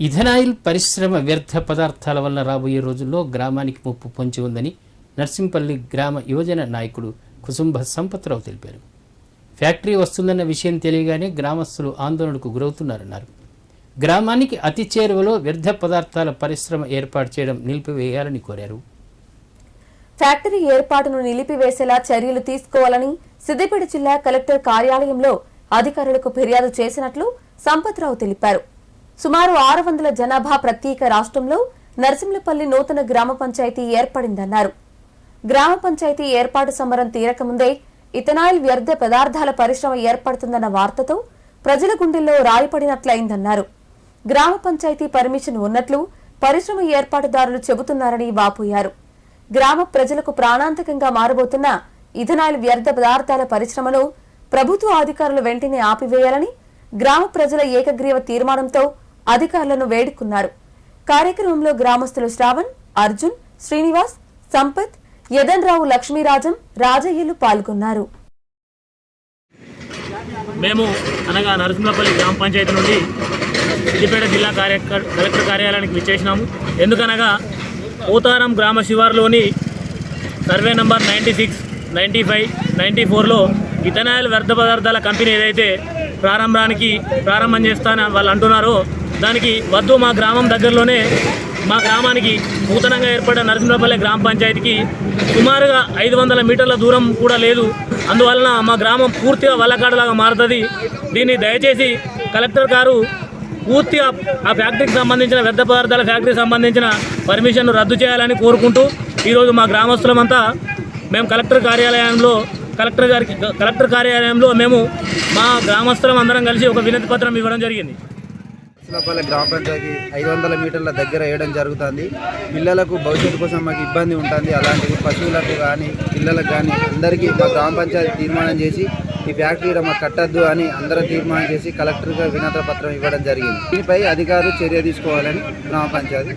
Ethanoyl పరిశ్రమ వ్యర్థ పదార్థాల వల్ల రాబోయే రోజుల్లో గ్రామానికి ముప్పు పొంచి ఉందని నర్సింపల్లి గ్రామ యువజన నాయకుడు కుసుంభ సంపత్రావు తెలిపారు. ఫ్యాక్టరీ వస్తుందన్న విషయం తెలియగానే గ్రామస్తులు ఆందోళనకు గురవుతున్నారన్నారు. గ్రామానికి అతి చేరువలో వ్యర్థ పదార్థాల పరిశ్రమ ఏర్పాటు చేయడం నిలిపివేయాలని కోరారు. ఫ్యాక్టరీ ఏర్పాటును నిలిపివేసేలా చర్యలు తీసుకోవాలని సిద్దిపేట జిల్లా కలెక్టర్ కార్యాలయంలో అధికారులకు ఫిర్యాదు చేసినట్లు సంపత్రావు తెలిపారు. సుమారు ఆరు వందల జనాభా ప్రత్యేక రాష్ట్రంలో నరసింహపల్లి నూతన గ్రామ పంచాయతీ ఏర్పడిందన్నారు. గ్రామ పంచాయతీ ఏర్పాటు సమరం తీరకముందే ఇథనాయిల్ వ్యర్థ పదార్థాల పరిశ్రమ ఏర్పడుతుందన్న వార్తతో ప్రజల గుండెల్లో రాయిపడినట్లయిందన్నారు. గ్రామ పంచాయతీ పర్మిషన్ ఉన్నట్లు పరిశ్రమ ఏర్పాటుదారులు చెబుతున్నారని వాపోయారు. గ్రామ ప్రజలకు ప్రాణాంతకంగా మారబోతున్న ఇథనాయిల్ వ్యర్థ పదార్థాల పరిశ్రమలో ప్రభుత్వ అధికారులు వెంటనే ఆపివేయాలని గ్రామ ప్రజల ఏకగ్రీవ తీర్మానంతో అధికారులను వేడుకున్నారు. కార్యక్రమంలో గ్రామస్తులు శ్రావణ్ అర్జున్ శ్రీనివాస్ సంపత్ యదన్రావు లక్ష్మీరాజం రాజయ్యలు పాల్గొన్నారు. మేము అనగా నరసింహపల్లి గ్రామ పంచాయతీ నుండి సిద్దిపేట జిల్లా కార్య కలెక్టర్ కార్యాలయానికి విచ్చేసినాము. ఎందుకనగా పోతారం గ్రామ శివారులోని survey number ninety six ninety five ninety ఫోర్లో ఇథనాయిల్ వ్యర్థ పదార్థాల కంపెనీ ఏదైతే ప్రారంభానికి ప్రారంభం చేస్తానని వాళ్ళు అంటున్నారో దానికి వద్దు మా గ్రామం దగ్గరలోనే మా గ్రామానికి నూతనంగా ఏర్పడిన నరసింహపల్లి గ్రామ పంచాయతీకి సుమారుగా ఐదు వందల మీటర్ల దూరం కూడా లేదు. అందువలన మా గ్రామం పూర్తిగా వల్లకాడలాగా మారుతుంది. దీన్ని దయచేసి కలెక్టర్ గారు పూర్తిగా ఆ ఫ్యాక్టరీకి సంబంధించిన వ్యర్థ పదార్థాల ఫ్యాక్టరీకి సంబంధించిన పర్మిషన్ను రద్దు చేయాలని కోరుకుంటూ ఈరోజు మా గ్రామస్తులమంతా మేము కలెక్టర్ కార్యాలయంలో కలెక్టర్ గారికి కలెక్టర్ కార్యాలయంలో మేము మా గ్రామస్తులం అందరం కలిసి ఒక వినతి పత్రం ఇవ్వడం జరిగింది. చిన్నపల్లి గ్రామ పంచాయతీ ఐదు వందల మీటర్ల దగ్గర వేయడం జరుగుతుంది. పిల్లలకు భవిష్యత్తు కోసం మాకు ఇబ్బంది ఉంటుంది. అలాంటివి పశువులకు కానీ పిల్లలకు కానీ అందరికీ మా గ్రామ పంచాయతీ తీర్మానం చేసి ఈ ఫ్యాక్టరీ ఈడ మాకు కట్టద్దు అని అందరం తీర్మానం చేసి కలెక్టర్గా వినతి పత్రం ఇవ్వడం జరిగింది. దీనిపై అధికారులు చర్య తీసుకోవాలని గ్రామ పంచాయతీ